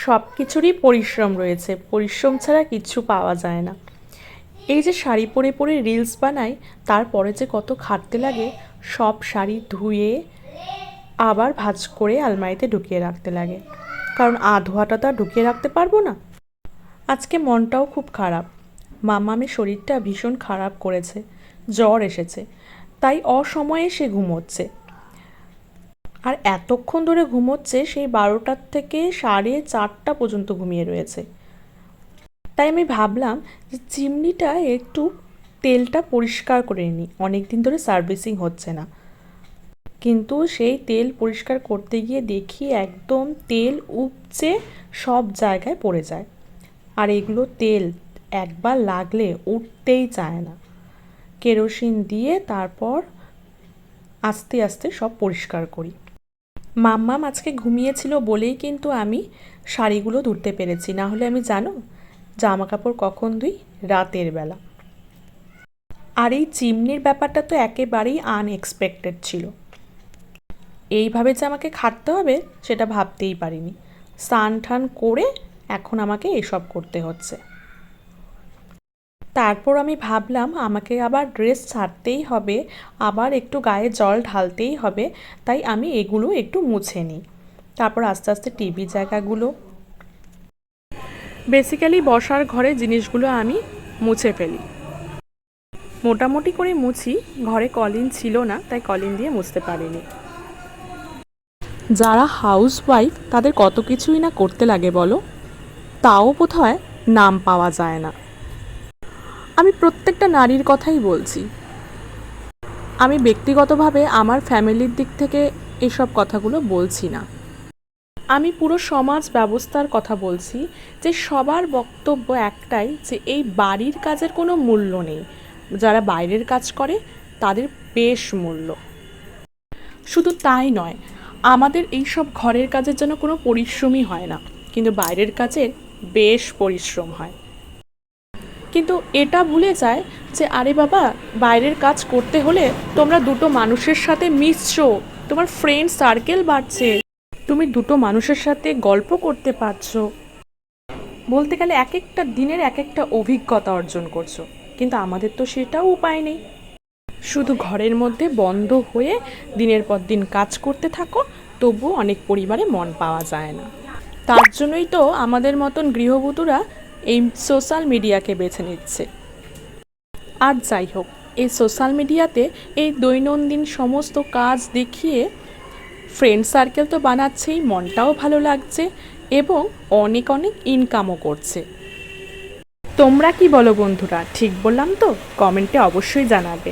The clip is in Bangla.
সব কিছুরই পরিশ্রম রয়েছে। পরিশ্রম ছাড়া কিচ্ছু পাওয়া যায় না। এই যে শাড়ি পরে পরে রিলস বানাই তারপরে যে কত খাটতে লাগে, সব শাড়ি ধুয়ে আবার ভাঁজ করে আলমারিতে ঢুকিয়ে রাখতে লাগে। কারণ আধোয়াটা তো আর ঢুকিয়ে রাখতে পারব না। আজকে মনটাও খুব খারাপ। মামামের শরীরটা ভীষণ খারাপ করেছে। জ্বর এসেছে। তাই অসময়ে সে ঘুমোচ্ছে। আর এতক্ষণ ধরে ঘুমোচ্ছে সেই বারোটার থেকে সাড়ে চারটা পর্যন্ত ঘুমিয়ে রয়েছে। তাই আমি ভাবলাম যে চিমনিটা একটু তেলটা পরিষ্কার করে নিই অনেক দিন ধরে সার্ভিসিং হচ্ছে না। কিন্তু সেই তেল পরিষ্কার করতে গিয়ে দেখি একদম তেল উপচে সব জায়গায় পড়ে যায়। আর এগুলো তেল একবার লাগলে উঠতেই চায় না। কেরোসিন দিয়ে তারপর আস্তে আস্তে সব পরিষ্কার করি। মাম্মাম আজকে ঘুমিয়েছিল বলেই কিন্তু আমি শাড়িগুলো ধুতে পেরেছি। না হলে আমি জানো জামা কাপড় কখন ধুই? রাতের বেলা। আর এই চিমনির ব্যাপারটা তো একেবারেই আনএক্সপেক্টেড ছিল। এইভাবে যে আমাকে খাটতে হবে, সেটা ভাবতেই পারিনি। স্নান টান করে এখন আমাকে এসব করতে হচ্ছে। তারপর আমি ভাবলাম আমাকে আবার ড্রেস ছাড়তেই হবে, আবার একটু গায়ে জল ঢালতেই হবে, তাই আমি এগুলো একটু মুছে নিই তারপর আস্তে আস্তে টিভি জায়গাগুলো। বেসিক্যালি বসার ঘরে জিনিসগুলো আমি মুছে ফেলি। মোটামুটি করে মুছি, ঘরে কলিন ছিল না, তাই কলিন দিয়ে মুছতে পারিনি। যারা হাউস ওয়াইফ তাদের কত কিছুই না করতে লাগে বলো? তাও বোধহয় নাম পাওয়া যায় না। আমি প্রত্যেকটা নারীর কথাই বলছি। আমি ব্যক্তিগতভাবে আমার ফ্যামিলির দিক থেকে এসব কথাগুলো বলছি না। আমি পুরো সমাজ ব্যবস্থার কথা বলছি যে সবার বক্তব্য একটাই যে এই বাড়ির কাজের কোনো মূল্য নেই। যারা বাইরের কাজ করে, তাদের বেশ মূল্য। শুধু তাই নয়, আমাদের এই সব ঘরের কাজের জন্য কোনো পরিশ্রমই হয় না। কিন্তু বাইরের কাজের বেশ পরিশ্রম হয়। কিন্তু এটা ভুলে যায় যে, আরে বাবা, বাইরের কাজ করতে হলে তোমরা দুটো মানুষের সাথে মিশছো। তোমার ফ্রেন্ড সার্কেল বাড়ছে। তুমি দুটো মানুষের সাথে গল্প করতে পারছ। বলতে গেলে এক একটা দিনের এক একটা অভিজ্ঞতা অর্জন করছ, কিন্তু আমাদের তো সেটাও উপায় নেই। শুধু ঘরের মধ্যে বন্ধ হয়ে দিনের পর দিন কাজ করতে থাকো, তবুও অনেক পরিবারে মন পাওয়া যায় না। তার জন্যই তো আমাদের মতন গৃহবধূরা এই সোশ্যাল মিডিয়াকে বেছে নিচ্ছে। আর যাই হোক, এই সোশ্যাল মিডিয়াতে এই দৈনন্দিন সমস্ত কাজ দেখিয়ে ফ্রেন্ড সার্কেল তো বানাচ্ছেই, মনটাও ভালো লাগছে এবং অনেক অনেক ইনকামও করছে। তোমরা কি বলো বন্ধুরা, ঠিক বললাম তো? কমেন্টে অবশ্যই জানাবে।